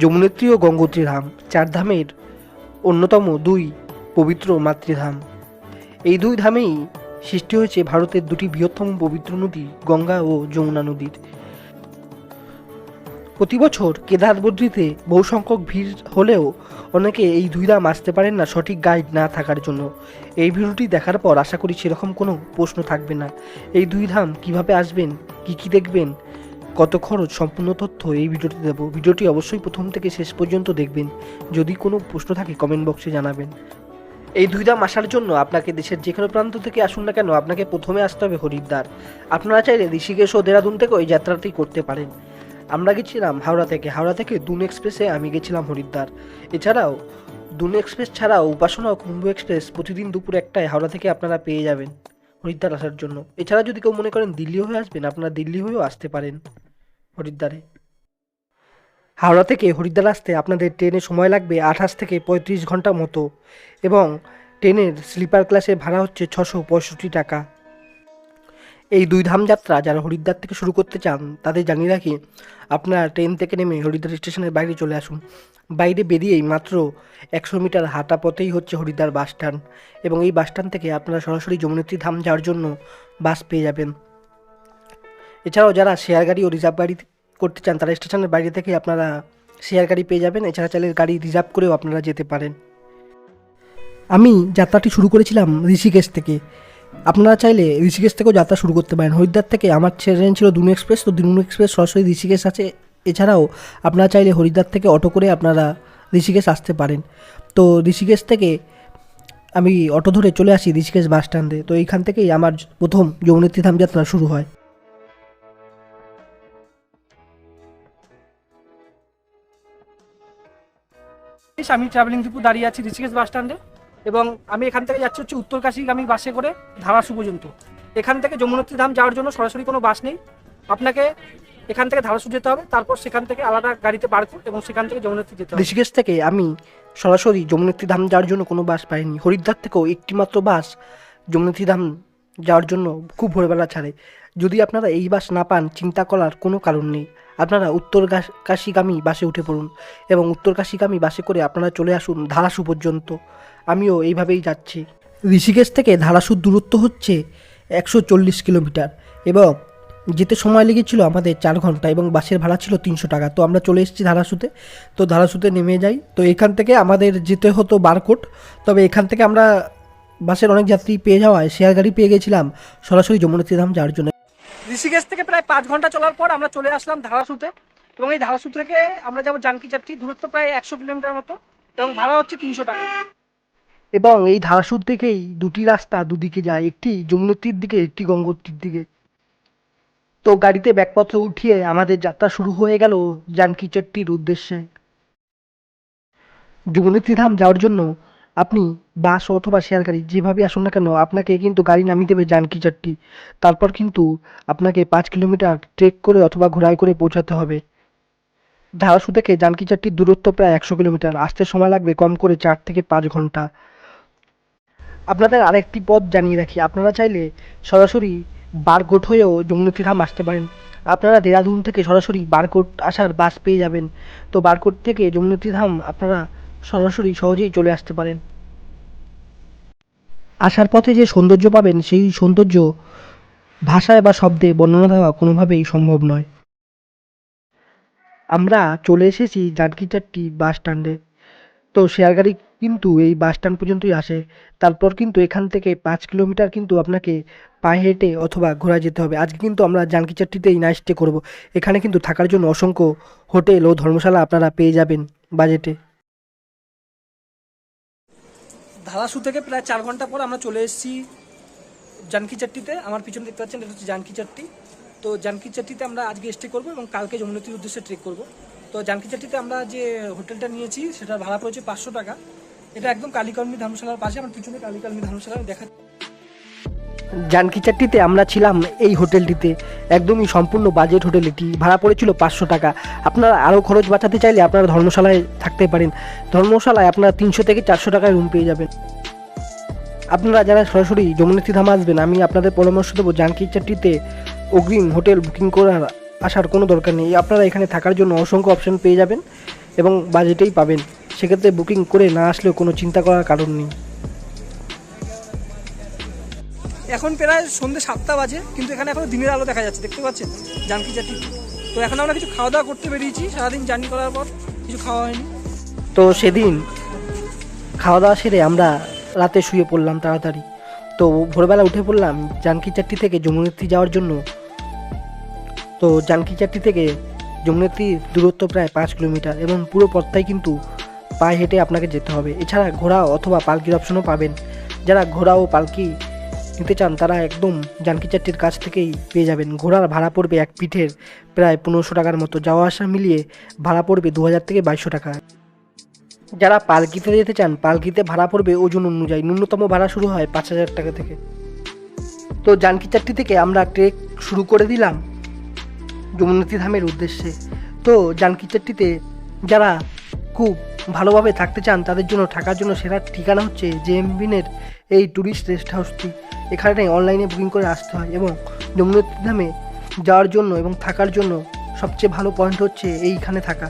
যমুনেত্রী ও গঙ্গোত্রী ধাম চার ধামের অন্যতম দুই পবিত্র মাতৃধাম। এই দুই ধামেই সৃষ্টি হয়েছে ভারতের দুটি বৃহত্তম পবিত্র নদী, গঙ্গা ও যমুনা নদীর। প্রতি বছর কেদার বদ্রীতে বহু সংখ্যক ভিড় হলেও অনেকে এই দুই ধাম আসতে পারেন না সঠিক গাইড না থাকার জন্য। এই ভিডিওটি দেখার পর আশা করি সেরকম কোনো প্রশ্ন থাকবে না। এই দুই ধাম কীভাবে আসবেন, কি কি দেখবেন কত খরচ, সম্পূর্ণ তথ্য এই ভিডিওতে দেবো। ভিডিওটি অবশ্যই প্রথম থেকে শেষ পর্যন্ত দেখবেন। যদি কোনো প্রশ্ন থাকে কমেন্ট বক্সে জানাবেন। এই দুই ধাম আসার জন্য আপনাকে দেশের যে কোনো প্রান্ত থেকে আসুন না কেন, আপনাকে প্রথমে আসতে হবে হরিদ্বার। আপনারা চাইলে ঋষিকেশ ও দেরাদুন থেকেও এই যাত্রাটি করতে পারেন। আমরা গেছিলাম হাওড়া থেকে। হাওড়া থেকে দুন এক্সপ্রেসে আমি গেছিলাম হরিদ্বার। এছাড়াও, দুন এক্সপ্রেস ছাড়াও উপাসনা ও কুম্ভ এক্সপ্রেস প্রতিদিন দুপুর একটায় হাওড়া থেকে আপনারা পেয়ে যাবেন। হরিদ্বার আসার জন্য। এছাড়া যদি কেউ মনে করেন দিল্লি হয়ে আসবেন, আপনারা দিল্লি হয়েও আসতে পারেন হরিদ্বারে। হাওড়া থেকে হরিদ্বার আসতে আপনাদের ট্রেনে সময় লাগবে আঠাশ থেকে পঁয়ত্রিশ ঘণ্টা মতো এবং ট্রেনের স্লিপার ক্লাসে ভাড়া হচ্ছে ছশো পঁয়ষট্টি টাকা। এই দুই ধাম যাত্রা যারা হরিদ্বার থেকে শুরু করতে চান, তাদের জানিয়ে রাখি, আপনারা ট্রেন থেকে নেমে হরিদ্বার স্টেশনের বাইরে চলে আসুন। বাইরে বেরিয়েই মাত্র একশো মিটার হাঁটা পথেই হচ্ছে হরিদ্বার বাস স্ট্যান্ড এবং এই বাস স্ট্যান্ড থেকে আপনারা সরাসরি যমুনেত্রী ধাম যাওয়ার জন্য বাস পেয়ে যাবেন। এছাড়াও যারা শেয়ার গাড়ি ও রিজার্ভ গাড়ি করতে চান, তারা স্টেশনের বাইরে থেকে আপনারা শেয়ার গাড়ি পেয়ে যাবেন। এছাড়া চাইলে গাড়ি রিজার্ভ করেও আপনারা যেতে পারেন। আমি যাত্রাটি শুরু করেছিলাম ঋষিকেশ থেকে। আপনারা চাইলে ঋষিকেশ থেকেও যাত্রা শুরু করতে পারেন। হরিদ্বার থেকে আমার ট্রেন ছিল দুনু এক্সপ্রেস তো দুনু এক্সপ্রেস সরাসরি ঋষিকেশ আছে। এছাড়াও আপনারা চাইলে হরিদ্বার থেকে অটো করে আপনারা ঋষিকেশ আসতে পারেন। তো ঋষিকেশ থেকে আমি অটো ধরে চলে আসি ঋষিকেশ বাস স্ট্যান্ডে তো এইখান থেকেই আমার প্রথম যমুনেত্রী ধাম যাত্রা শুরু হয়। আমি ট্রাভেলিং ত্রিপু দাঁড়িয়ে আছি ঋষিকেশ বাস স্ট্যান্ডে এবং আমি এখান থেকে যাচ্ছি হচ্ছে উত্তরকাশীগামী বাসে করে ধারাসু পর্যন্ত এখান থেকে যমুনেত্রী ধাম যাওয়ার জন্য সরাসরি কোনো বাস নেই। আপনাকে এখান থেকে ধারাসু যেতে হবে, তারপর সেখান থেকে আলাদা গাড়িতে বাড়কো এবং সেখান থেকে যমুনেত্রী যেতে হবে। ঋষিকেশ থেকে আমি সরাসরি যমুনেত্রী ধাম যাওয়ার জন্য কোনো বাস পাইনি। হরিদ্বার থেকেও একটিমাত্র বাস যমুনেত্রী ধাম যাওয়ার জন্য খুব ভোরবেলা ছাড়ে। যদি আপনারা এই বাস না পান, চিন্তা করার কোনো কারণ নেই। আপনারা উত্তর কাশীগামী বাসে উঠে পড়ুন এবং উত্তর কাশীগামী বাসে করে আপনারা চলে আসুন ধারাসু পর্যন্ত। আমিও এইভাবেই যাচ্ছি। ঋষিকেশ থেকে ধারাসুর দূরত্ব হচ্ছে একশো চল্লিশ কিলোমিটার এবং যেতে সময় লেগেছিল আমাদের চার ঘণ্টা এবং বাসের ভাড়া ছিল তিনশো টাকা। তো আমরা চলে এসেছি ধারাসুতে। তো ধারাসুতে নেমে যাই। তো এখান থেকে আমাদের যেতে হতো বারকোট। তবে এখান থেকে আমরা বাসের অনেক যাত্রী পেয়ে যাওয়ায় শেয়ার গাড়ি পেয়ে গেছিলাম সরাসরি যমুনাত্রী ধাম যাওয়ার জন্য। ঋষিকেশ থেকে প্রায় পাঁচ ঘণ্টা চলার পর আমরা চলে আসলাম ধারাসুতে। এবং এই ধারাসু থেকে আমরা যাব জানকি চারটি দূরত্ব প্রায় একশো কিলোমিটার মতো, এবং ভাড়া হচ্ছে তিনশো টাকা। এবং এই ধারাসুর থেকেই দুটি রাস্তা দুদিকে যায়, একটি যমুনত্রীর দিকে, একটি গঙ্গোত্রীর দিকে। তো গাড়িতে ব্যাগপত্র উঠিয়ে আমাদের যাত্রা শুরু হয়ে গেল জানকী চট্টির উদ্দেশ্যে। যমুনেত্রী ধাম যাওয়ার জন্য আপনি বাস অথবা শেয়ার গাড়ি যেভাবে আসুন না কেন, আপনাকে কিন্তু গাড়ি নামিয়ে দেবে জানকী চট্টি তারপর কিন্তু আপনাকে পাঁচ কিলোমিটার ট্রেক করে অথবা ঘোড়ায় করে পৌঁছাতে হবে। ধারাসু থেকে জানকী চট্টির দূরত্ব প্রায় একশো কিলোমিটার, আসতে সময় লাগবে কম করে চার থেকে পাঁচ ঘণ্টা। আপনাদের আরেকটি পথ জানিয়ে রাখি, আপনারা চাইলে সরাসরি বারকোট হয়েও যমুনেত্রী ধাম আসতে পারেন। আপনারা দেরাদুন থেকে সরাসরি বারকোট আসার বাস পেয়ে যাবেন। তো বারকোট থেকে যমুনেত্রী ধাম আপনারা সরাসরি সহজেই চলে আসতে পারেন। আসার পথে যে সৌন্দর্য পাবেন, সেই সৌন্দর্য ভাষায় বা শব্দে বর্ণনা দেওয়া কোনোভাবেই সম্ভব নয়। আমরা চলে এসেছি জানকী চাট্টি বাস স্ট্যান্ডে। তো শেয়ার গাড়ি কিন্তু এই বাস স্ট্যান্ড পর্যন্তই আসে। তারপর কিন্তু এখান থেকে পাঁচ কিলোমিটার কিন্তু আপনাকে পায়ে হেঁটে অথবা ঘোরা যেতে হবে। আজকে কিন্তু আমরা জানকী চাট্টিতেই নাইট স্টে করব। এখানে কিন্তু থাকার জন্য অসংখ্য হোটেল ও ধর্মশালা আপনারা পেয়ে যাবেন বাজেটে ধারাসু থেকে প্রায় চার ঘণ্টা পর আমরা চলে এসেছি জানকি চাট্টিতে। আমার পিছনে দেখতে পাচ্ছেন, এটা হচ্ছে জানকি চাট্টি। তো জানকি চাট্টিতে আমরা আজকে স্টে করব এবং কালকে যমুনেত্রীর উদ্দেশ্যে ট্রেক করব। তো জানকি চাট্টিতে আমরা যে হোটেলটা নিয়েছি সেটা ভাড়া পড়েছে পাঁচশো টাকা। এটা একদম কালিকর্মী ধর্মশালার পাশে, আমার পিছনে কালিকর্মী ধর্মশালা দেখা জানকী চাট্টিতে আমরা ছিলাম এই হোটেলটিতে। একদমই সম্পূর্ণ বাজেট হোটেল এটি ভাড়া পড়েছিল পাঁচশো টাকা। আপনারা আরও খরচ বাঁচাতে চাইলে আপনারা ধর্মশালায় থাকতে পারেন। ধর্মশালায় আপনারা তিনশো থেকে চারশো টাকায় রুম পেয়ে যাবেন। আপনারা যারা সরাসরি যমুনেত্রী ধাম আসবেন, আমি আপনাদের পরামর্শ দেবো জানকী চাট্টিতে অগ্রিম হোটেল বুকিং করার আসার কোনো দরকার নেই। আপনারা এখানে থাকার জন্য অসংখ্য অপশন পেয়ে যাবেন এবং বাজেটেই পাবেন। সেক্ষেত্রে বুকিং করে না আসলেও কোনো চিন্তা করার কারণ নেই। এখন প্রায় সন্ধ্যে সাতটা বাজে, কিন্তু এখানে এখনও দিনের আলো দেখা যাচ্ছে, দেখতে পাচ্ছেন? জানকি চাটি তো এখন আমরা কিছু খাওয়া দাওয়া করতে বেরিয়েছি, সারাদিন জার্নি করার পর কিছু খাওয়া হয়নি। তো সেদিন খাওয়া দাওয়া সেরে আমরা রাতে শুয়ে পড়লাম তাড়াতাড়ি। তো ভোরবেলা উঠে পড়লাম জানকি চাট্টি থেকে যমুনেত্রী যাওয়ার জন্য। তো জানকি চাট্টি থেকে যমুনেত্রীর দূরত্ব প্রায় পাঁচ কিলোমিটার এবং পুরো পথটাই কিন্তু পায়ে হেঁটে আপনাকে যেতে হবে। এছাড়া ঘোড়া অথবা পালকির অপশনও পাবেন। যারা ঘোড়া ও পালকি নিতে চান, তারা একদম জানকি চাট্টির কাছ থেকেই পেয়ে যাবেন। ঘোড়ার ভাড়া পড়বে এক পিঠের প্রায় পনেরোশো টাকার মতো। যাওয়া আসা মিলিয়ে ভাড়া পড়বে দু হাজার থেকে বাইশশো টাকা। যারা পালকিতে যেতে চান পালকিতে ভাড়া পড়বে ওজন অনুযায়ী। ন্যূনতম ভাড়া শুরু হয় পাঁচ হাজার টাকা থেকে। তো জানকি চাট্টি থেকে আমরা ট্রেক শুরু করে দিলাম যমুনাতী ধামের উদ্দেশ্যে। তো জানকি চাট্টিতে যারা খুব ভালোভাবে থাকতে চান, তাদের জন্য, থাকার জন্য সেরা ঠিকানা হচ্ছে জেএমবিনের এই ট্যুরিস্ট রেস্ট হাউসটি এখানে অনলাইনে বুকিং করে আসতে হয় এবং যমুনাতী ধামে যাওয়ার জন্য এবং থাকার জন্য সবচেয়ে ভালো পয়েন্ট হচ্ছে এইখানে থাকা।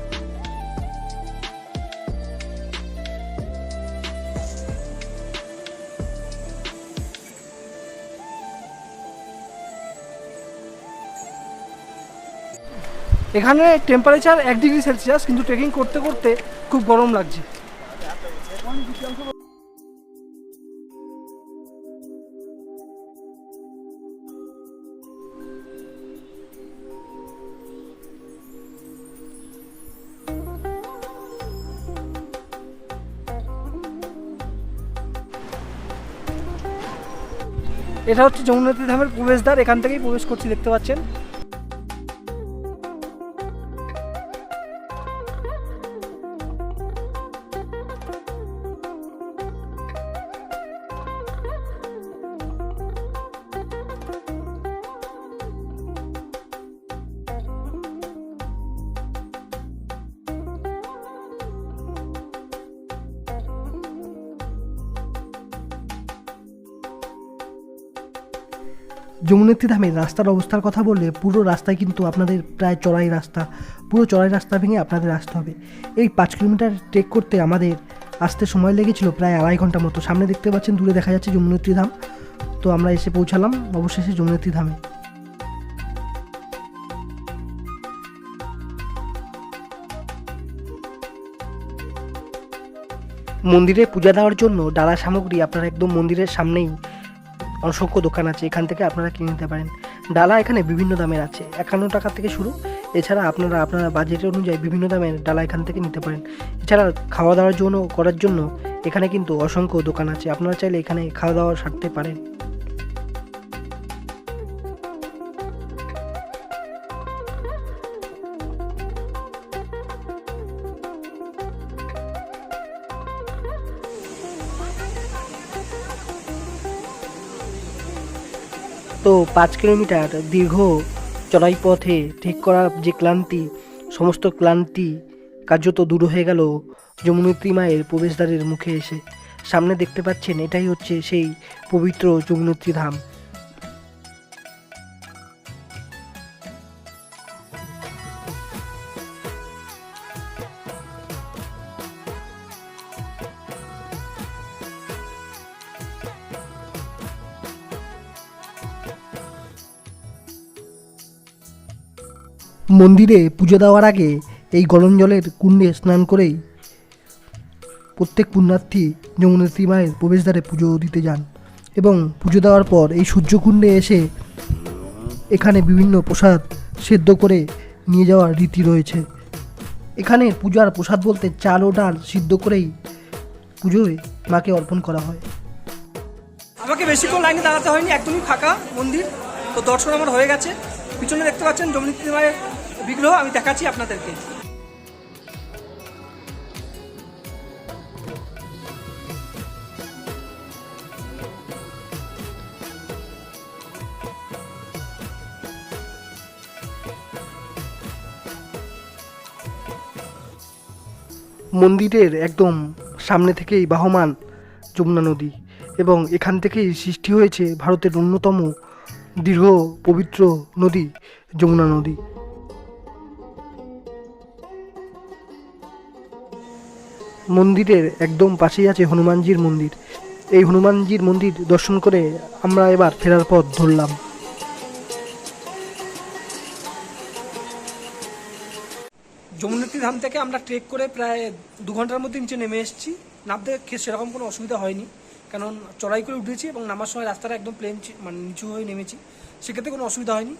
এখানে টেম্পারেচার এক ডিগ্রি সেলসিয়াস কিন্তু ট্রেকিং করতে করতে খুব গরম লাগছে। এটা হচ্ছে যমুনাতী ধামের প্রবেশদ্বার এখান থেকেই প্রবেশ করছি দেখতে পাচ্ছেন। যমুনেত্রী ধামের রাস্তার অবস্থার কথা বললে পুরো রাস্তায় কিন্তু আপনাদের প্রায় চড়াই রাস্তা। পুরো চড়াই রাস্তা ভেঙে আপনাদের আসতে হবে। এই পাঁচ কিলোমিটার ট্রেক করতে আমাদের আসতে সময় লেগেছিল প্রায় আড়াই ঘণ্টা মতো। সামনে দেখতে পাচ্ছেন, দূরে দেখা যাচ্ছে যমুনেত্রী ধাম। তো আমরা এসে পৌঁছালাম অবশেষে যমুনেত্রী ধামে। মন্দিরে পূজা দেওয়ার জন্য ডালা সামগ্রী আপনারা একদম মন্দিরের সামনেই অসংখ্য দোকান আছে, এখান থেকে আপনারা কিনে নিতে পারেন। ডালা এখানে বিভিন্ন দামের আছে, একান্ন টাকা থেকে শুরু। এছাড়া আপনারা, আপনার বাজেট অনুযায়ী বিভিন্ন দামের ডালা এখান থেকে নিতে পারেন। এছাড়া খাওয়া দাওয়ার জন্য, করার জন্য এখানে কিন্তু অসংখ্য দোকান আছে, আপনারা চাইলে এখানে খাওয়া দাওয়া সারতে পারেন। পাঁচ কিলোমিটার দীর্ঘ চড়াই পথে ঠিক করা যে ক্লান্তি, সমস্ত ক্লান্তি কার্যত দূর হয়ে গেল যমুনেত্রী মায়ের প্রবেশদ্বারের মুখে এসে। সামনে দেখতে পাচ্ছেন, এটাই হচ্ছে সেই পবিত্র যমুনত্রী ধাম। মন্দিরে পুজো দেওয়ার আগে এই গরম জলের কুণ্ডে স্নান করেই প্রত্যেক পুণ্যার্থী যমুনেত্রী মায়ের প্রবেশদ্বারে পুজো দিতে যান এবং পুজো দেওয়ার পর এই সূর্যকুণ্ডে এসে এখানে বিভিন্ন প্রসাদ সেদ্ধ করে নিয়ে যাওয়ার রীতি রয়েছে। এখানে পূজার প্রসাদ বলতে চাল ও ডাল সিদ্ধ করেই পুজোয় মাকে অর্পণ করা হয়। আমাকে বেশিক্ষণ লাইনে দাঁড়াতে হয়নি, একদমই ফাঁকা মন্দির। তো দর্শন আমার হয়ে গেছে। পিছনে দেখতে পাচ্ছেন যমুনেত্রী মায়ের বিগ্রহ আমি দেখাচ্ছি আপনাদেরকে। মন্দিরের একদম সামনে থেকেই বাহমান যমুনা নদী এবং এখান থেকেই সৃষ্টি হয়েছে ভারতের অন্যতম দীর্ঘ পবিত্র নদী যমুনা নদী। মন্দিরের একদম পাশেই আছে হনুমানজির মন্দির। এই হনুমানজির মন্দির দর্শন করে আমরা এবার ফেরার পথ ধরলাম। যমুনেত্রী ধাম থেকে আমরা ট্রেক করে প্রায় দু ঘণ্টার মধ্যে নিচে নেমে এসেছি। নামতে সেরকম কোনো অসুবিধা হয়নি। কারণ চড়াই করে উঠেছি এবং নামার সময় রাস্তাটা একদম প্লেন মানে নিচু হয়ে নেমেছি। সেক্ষেত্রে কোনো অসুবিধা হয়নি।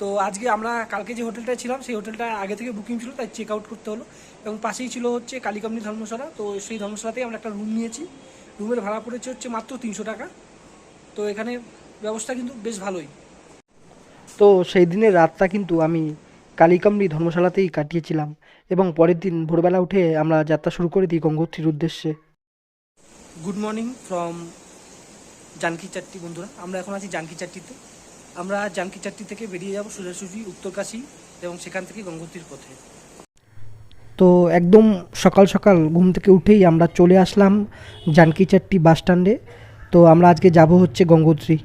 তো আজকে আমরা কালকে যে হোটেলটায় ছিলাম সেই হোটেলটা আগে থেকে বুকিং ছিল তাই চেক আউট করতে হলো। এবং পাশেই ছিল হচ্ছে কালীকামনি ধর্মশালা তো সেই ধর্মশালাতেই আমরা একটা রুম নিয়েছি। রুমের ভাড়া পড়েছে হচ্ছে মাত্র তিনশো টাকা। তো এখানে ব্যবস্থা কিন্তু বেশ ভালোই। তো সেই দিনের রাতটা কিন্তু আমি কালিকামরি ধর্মশালাতেই কাটিয়েছিলাম এবং পরের দিন ভোরবেলা উঠে আমরা যাত্রা শুরু করে দিই গঙ্গোত্রীর উদ্দেশ্যে। Good morning from Janki Chatti বন্ধুরা। আমরা এখন আছি জানকি চাট্টিতে আমরা জানকি চাট্টি থেকে বেরিয়ে যাব সোজাসুজি উত্তরকাশী এবং সেখান থেকে গঙ্গোত্রীর পথে। তো একদম সকাল সকাল ঘুম থেকে উঠেই আমরা চলে আসলাম জানকিচাট্টি বাস স্ট্যান্ডে। তো আমরা আজকে যাব হচ্ছে গঙ্গোত্রী।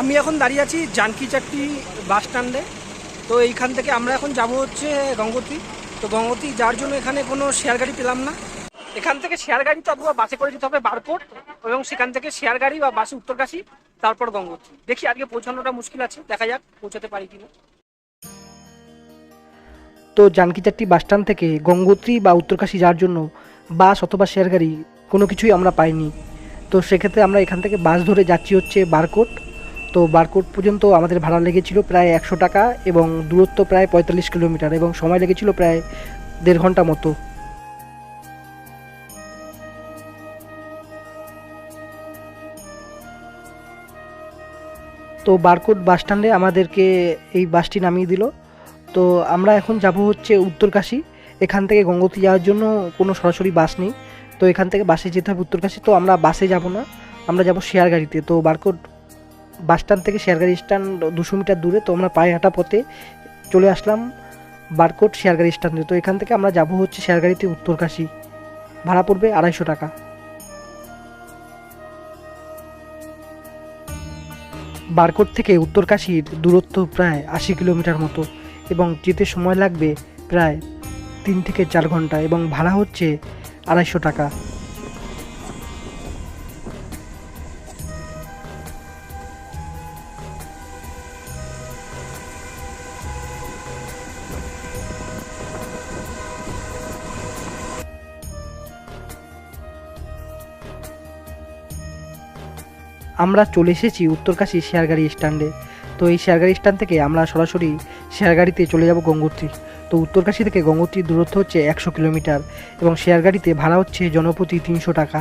আমি এখন দাঁড়িয়ে আছি জানকি চাট্টি বাস স্ট্যান্ডে। তো এইখান থেকে আমরা এখন যাব হচ্ছে গঙ্গোত্রী। তো গঙ্গোত্রী যার জন্য এখানে কোনো শেয়ার গাড়ি পেলাম না। এখান থেকে শেয়ার গাড়ি তো অথবা বাসে করে যেতে হবে বারকোট এবং সেখান থেকে শেয়ার গাড়ি বা বাসে উত্তরকাশী তারপর গঙ্গোত্রী। দেখি আজকে পৌঁছানোটা মুশকিল আছে, দেখা যাক পৌঁছাতে পারি কিনা। তো জানকিচাট্টি বাস স্ট্যান্ড থেকে গঙ্গোত্রী বা উত্তরকাশী যাওয়ার জন্য বাস অথবা শেয়ার গাড়ি কোনো কিছুই আমরা পাইনি। তো সেক্ষেত্রে আমরা এখান থেকে বাস ধরে যাচ্ছি হচ্ছে বারকোট। তো বারকোট পর্যন্ত আমাদের ভাড়া লেগেছিল প্রায় একশো টাকা এবং দূরত্ব প্রায় পঁয়তাল্লিশ কিলোমিটার এবং সময় লেগেছিল প্রায় দেড় ঘণ্টা মতো। তো বারকোট বাস স্ট্যান্ডে আমাদেরকে এই বাসটি নামিয়ে দিল। তো আমরা এখন যাব হচ্ছে উত্তরকাশী। এখান থেকে গঙ্গোত্রী যাওয়ার জন্য কোনো সরাসরি বাস নেই। তো এখান থেকে বাসে যেতে হবে উত্তরকাশী। তো আমরা বাসে যাব না। আমরা যাব শেয়ার গাড়িতে তো বারকোট বাস স্ট্যান্ড থেকে শেয়ার গাড়ি স্ট্যান্ড দুশো মিটার দূরে। তো আমরা পায়ে হাঁটা পথে চলে আসলাম বারকোট শেয়ার গাড়ি স্ট্যান্ডে। তো এখান থেকে আমরা যাব হচ্ছে শেয়ার গাড়িতে উত্তরকাশী। ভাড়া পড়বে আড়াইশো টাকা। বারকোট থেকে উত্তরকাশীর দূরত্ব প্রায় আশি কিলোমিটার মতো এবং যেতে সময় লাগবে প্রায় তিন থেকে চার ঘণ্টা এবং ভাড়া হচ্ছে আড়াইশো টাকা। আমরা চলে এসেছি উত্তরকাশী শেয়ারগাড়ি স্ট্যান্ডে। তো এই শেয়ারগাড়ি স্ট্যান্ড থেকে আমরা সরাসরি শেয়ারগাড়িতে চলে যাব গঙ্গোত্রী। তো উত্তরকাশী থেকে গঙ্গোত্রীর দূরত্ব হচ্ছে একশো কিলোমিটার এবং শেয়ারগাড়িতে ভাড়া হচ্ছে জনপ্রতি তিনশো টাকা।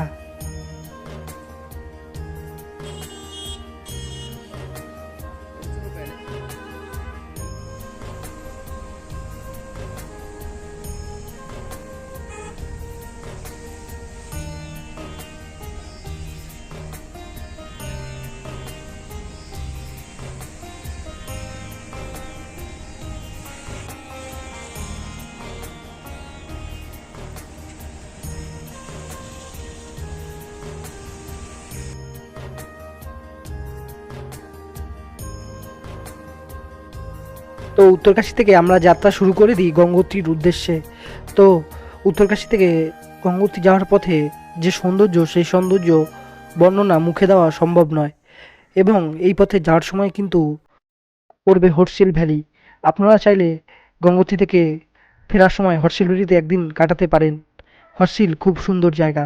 তো উত্তরকাশী থেকে আমরা যাত্রা শুরু করে দিই গঙ্গোত্রীর উদ্দেশ্যে। তো উত্তরকাশি থেকে গঙ্গোত্রী যাওয়ার পথে যে সৌন্দর্য, সেই সৌন্দর্য বর্ণনা মুখে দেওয়া সম্ভব নয় এবং এই পথে যাওয়ার সময় কিন্তু পড়বে হর্ষিল ভ্যালি। আপনারা চাইলে গঙ্গোত্রী থেকে ফেরার সময় হর্ষিল ভ্যালিতে একদিন কাটাতে পারেন। হর্ষিল খুব সুন্দর জায়গা।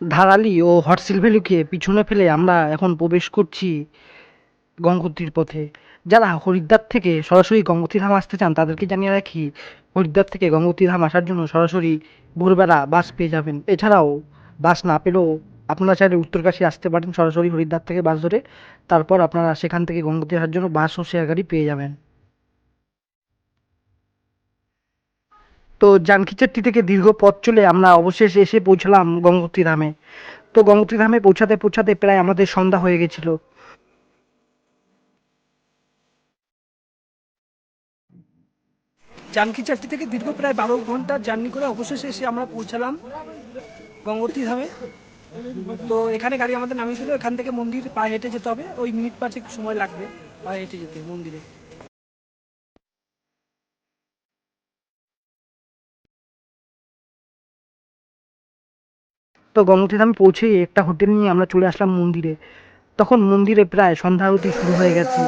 ধারালি ও হর্ষিল ভ্যালুকে পিছনে ফেলে আমরা এখন প্রবেশ করছি গঙ্গোত্রীর পথে। যারা হরিদ্বার থেকে সরাসরি গঙ্গোত্রী ধাম আসতে চান, তাদেরকে জানিয়ে রাখি, হরিদ্বার থেকে গঙ্গোত্রী ধাম আসার জন্য সরাসরি ভোরবেলা বাস পেয়ে যাবেন। এছাড়াও বাস না পেলেও আপনারা চাইলে উত্তরকাশী আসতে পারেন সরাসরি হরিদ্বার থেকে বাস ধরে। তারপর আপনারা সেখান থেকে গঙ্গোত্রী আসার জন্য বাস ও শেয়ার গাড়ি পেয়ে যাবেন। তো জানকিচাট্টি থেকে দীর্ঘ পথ চলে আমরা অবশেষে এসে পৌঁছলাম গঙ্গোত্রী ধামে। তো গঙ্গোত্রী ধামে পৌঁছাতে পৌঁছাতে প্রায় আমাদের সন্ধ্যা হয়ে গেছিল। জানকি চারটি থেকে দীর্ঘ প্রায় বারো ঘণ্টা জার্নি করে অবশেষে এসে আমরা পৌঁছালাম গঙ্গোত্রী ধামে। তো এখানে গাড়ি আমাদের নামিয়ে দিল। এখান থেকে মন্দির পায়ে হেঁটে যেতে হবে। ওই মিনিট পাঁচেক সময় লাগবে পায়ে হেঁটে যেতে মন্দিরে। তো গঙ্গোত্রীতে আমি পৌঁছেই একটা হোটেল নিয়ে আমরা চলে আসলাম মন্দিরে। তখন মন্দিরে প্রায় সন্ধ্যা আরতি শুরু হয়ে গেছে।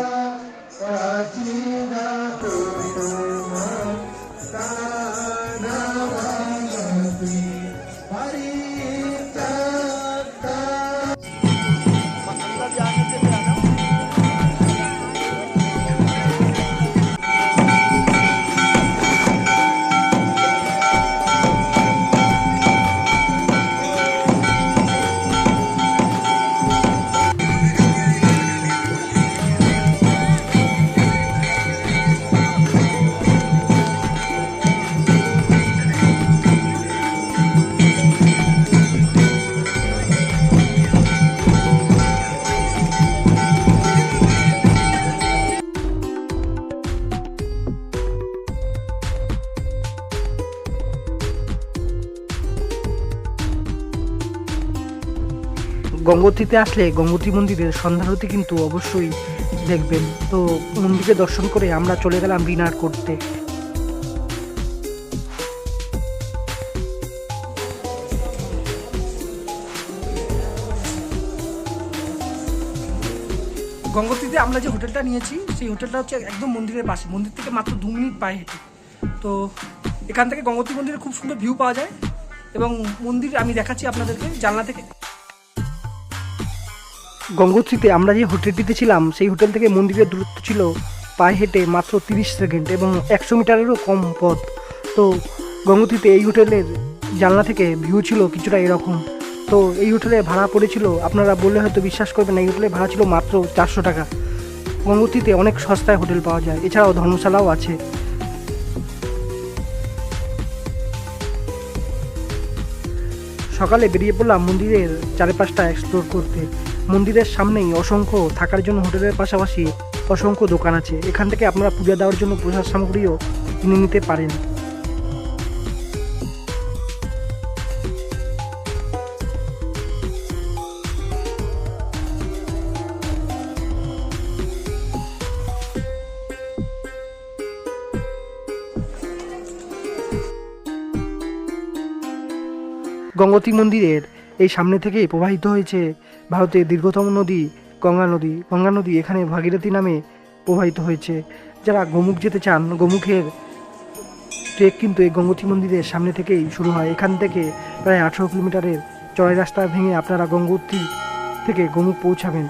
গঙ্গোত্রীতে আসলে গঙ্গোত্রী মন্দিরের সন্ধ্যারতি কিন্তু অবশ্যই দেখবেন। তো মন্দিরে দর্শন করে আমরা চলে গেলাম ডিনার করতে। গঙ্গোত্রীতে আমরা যে হোটেলটা নিয়েছি, সেই হোটেলটা হচ্ছে একদম মন্দিরের পাশে। মন্দির থেকে মাত্র দু মিনিট পায়ে হেঁটে। তো এখান থেকে গঙ্গোত্রী মন্দিরে খুব সুন্দর ভিউ পাওয়া যায় এবং মন্দির আমি দেখাচ্ছি আপনাদেরকে। জানলা থেকে গঙ্গোত্রীতে আমরা যে হোটেলটিতে ছিলাম, সেই হোটেল থেকে মন্দিরের দূরত্ব ছিল পায়ে হেঁটে মাত্র তিরিশ সেকেন্ড এবং একশো মিটারেরও কম পথ। তো গঙ্গোত্রীতে এই হোটেলের জানলা থেকে ভিউ ছিল কিছুটা এরকম। তো এই হোটেলে ভাড়া পড়েছিল, আপনারা বললে হয়তো বিশ্বাস করবেন এই হোটেলে ভাড়া ছিল মাত্র চারশো টাকা। গঙ্গোত্রীতে অনেক সস্তায় হোটেল পাওয়া যায়, এছাড়াও ধর্মশালাও আছে। সকালে বেরিয়ে পড়লাম মন্দিরের চারিপাশটা এক্সপ্লোর করতে। মন্দিরের সামনেই অসংখ্য থাকার জন্য হোটেলের পাশাপাশি অসংখ্য দোকান আছে। এখান থেকে আপনারা পূজা দেওয়ার জন্য প্রসাদ সামগ্রীও কিনে নিতে পারেন। গঙ্গতী মন্দিরের এই সামনে থেকেই প্রবাহিত হয়েছে ভারতের দীর্ঘতম নদী, গঙ্গা নদী। গঙ্গা নদী এখানে ভাগীরথী নামে প্রবাহিত হয়েছে। যারা গোমুখ যেতে চান, গোমুখের ট্রেক কিন্তু এই গঙ্গোত্রী মন্দিরের সামনে থেকেই শুরু হয়। এখান থেকে প্রায় আঠেরো কিলোমিটারের চড়াই রাস্তা ভেঙে আপনারা গঙ্গোত্রী থেকে গোমুখ পৌঁছাবেন।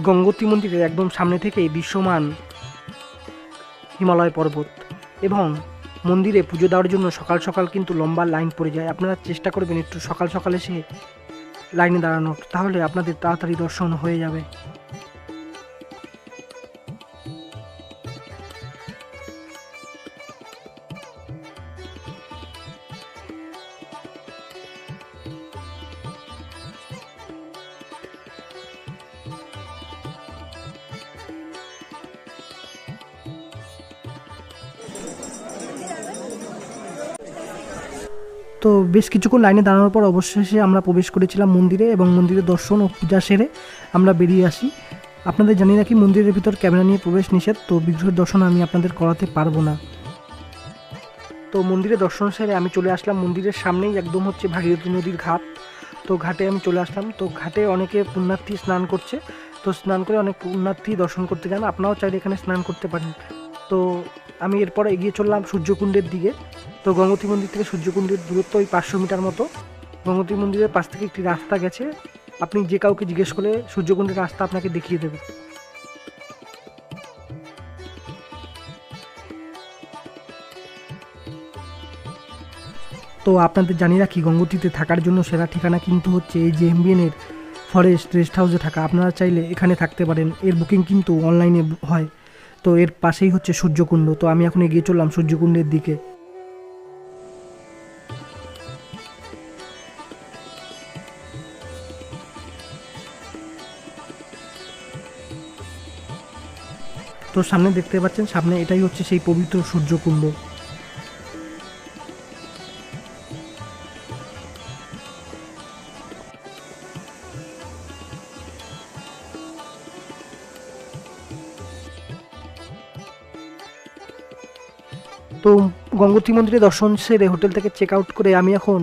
গঙ্গোত্রী মন্দিরের একদম সামনে থেকেই দৃশ্যমান হিমালয় পর্বত এবং মন্দিরে পুজো দেওয়ার জন্য সকাল সকাল কিন্তু লম্বা লাইন পড়ে যায়। আপনারা চেষ্টা করবেন একটু সকাল সকাল এসে লাইনে দাঁড়ানোর, তাহলে আপনাদের তাড়াতাড়ি দর্শন হয়ে যাবে। তো বেশ কিছুক্ষণ লাইনে দাঁড়ানোর পর অবশেষে আমরা প্রবেশ করেছিলাম মন্দিরে এবং মন্দিরে দর্শন ও পূজা সেরে আমরা বেরিয়ে আসি। আপনাদের জানি রাখি মন্দিরের ভিতর ক্যামেরা নিয়ে প্রবেশ নিষেধ, তো বিগ্রহের দর্শন আমি আপনাদের করাতে পারব না। তো মন্দিরে দর্শন সেরে আমি চলে আসলাম মন্দিরের সামনেই, একদম হচ্ছে ভাগীরথী নদীর ঘাট। তো ঘাটে আমি চলে আসলাম। তো ঘাটে অনেকে পুণ্যার্থী স্নান করছে। তো স্নান করে অনেক পুণ্যার্থী দর্শন করতে যান। আপনারাও চাইলে এখানে স্নান করতে পারেন। তো আমি এরপরে এগিয়ে চললাম সূর্যকুণ্ডের দিকে। তো গঙ্গোত্রী মন্দির থেকে সূর্যকুণ্ডের দূরত্ব ওই পাঁচশো মিটার মতো। গঙ্গোত্রী মন্দিরের পাশ থেকে একটি রাস্তা গেছে। আপনি যে কাউকে জিজ্ঞেস করলে সূর্যকুণ্ডের রাস্তা আপনাকে দেখিয়ে দেবে। তো আপনাদের জানি রাখি গঙ্গোত্রীতে থাকার জন্য সেরা ঠিকানা কিন্তু হচ্ছে এই যে এমবিএনের ফরেস্ট রেস্ট হাউসে থাকা। আপনারা চাইলে এখানে থাকতে পারেন। এর বুকিং কিন্তু অনলাইনে হয়। তো এর পাশেই হচ্ছে সূর্যকুণ্ড। তো আমি এখন এগিয়ে চললাম সূর্যকুণ্ডের দিকে। তো সামনে দেখতে পাচ্ছেন, সামনে এটাই হচ্ছে সেই পবিত্র সূর্যকুণ্ড তো গঙ্গোত্রী মন্দিরে দর্শন সেরে হোটেল থেকে চেক আউট করে আমি এখন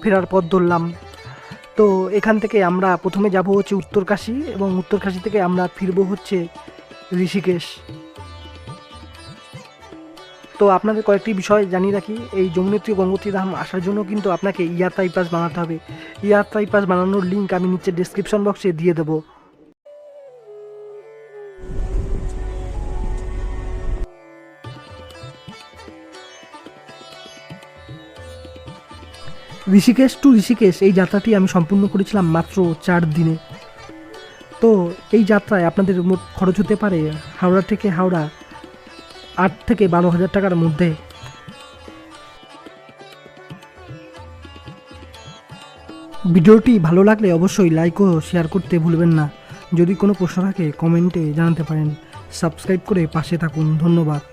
ফেরার পথ ধরলাম। তো এখান থেকে আমরা প্রথমে যাব হচ্ছে উত্তরকাশী এবং উত্তরকাশী থেকে আমরা ফিরবো হচ্ছে ঋষিকেশ। তো আপনাদের কয়েকটি বিষয় জানিয়ে রাখি, এই যমুনেত্রী গঙ্গোত্রী ধাম আসার জন্য কিন্তু আপনাকে ইয়াত্রাই পাস বানাতে হবে। ইয়াত্রাই পাস বানানোর লিঙ্ক আমি নিচে ডিসক্রিপশন বক্সে দিয়ে দেবো। ঋষিকেশ টু ঋষিকেশ, এই যাত্রাটি আমি সম্পূর্ণ করেছিলাম মাত্র চার দিনে। এই যাত্রায় আপনাদের মোট খরচ হতে পারে হাওড়া থেকে হাওড়া আট থেকে বারো হাজার টাকার মধ্যে। ভিডিওটি ভালো লাগলে অবশ্যই লাইক ও শেয়ার করতে ভুলবেন না। যদি কোনো প্রশ্ন থাকে কমেন্টে জানাতে পারেন। সাবস্ক্রাইব করে পাশে থাকুন। ধন্যবাদ।